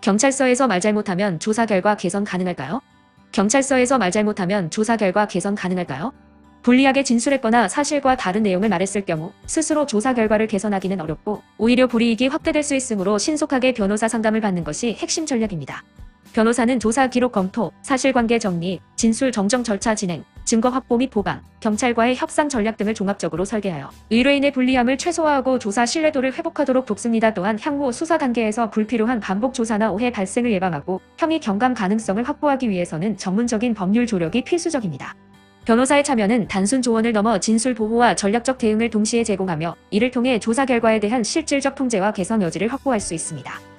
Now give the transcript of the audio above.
경찰서에서 말 잘못하면 조사 결과 개선 가능할까요? 경찰서에서 말 잘못하면 조사 결과 개선 가능할까요? 불리하게 진술했거나 사실과 다른 내용을 말했을 경우 스스로 조사 결과를 개선하기는 어렵고 오히려 불이익이 확대될 수 있으므로 신속하게 변호사 상담을 받는 것이 핵심 전략입니다. 변호사는 조사 기록 검토, 사실관계 정리, 진술 정정 절차 진행, 증거 확보 및 보강, 경찰과의 협상 전략 등을 종합적으로 설계하여 의뢰인의 불리함을 최소화하고 조사 신뢰도를 회복하도록 돕습니다. 또한 향후 수사 단계에서 불필요한 반복 조사나 오해 발생을 예방하고 혐의 경감 가능성을 확보하기 위해서는 전문적인 법률 조력이 필수적입니다. 변호사의 참여는 단순 조언을 넘어 진술 보호와 전략적 대응을 동시에 제공하며 이를 통해 조사 결과에 대한 실질적 통제와 개선 여지를 확보할 수 있습니다.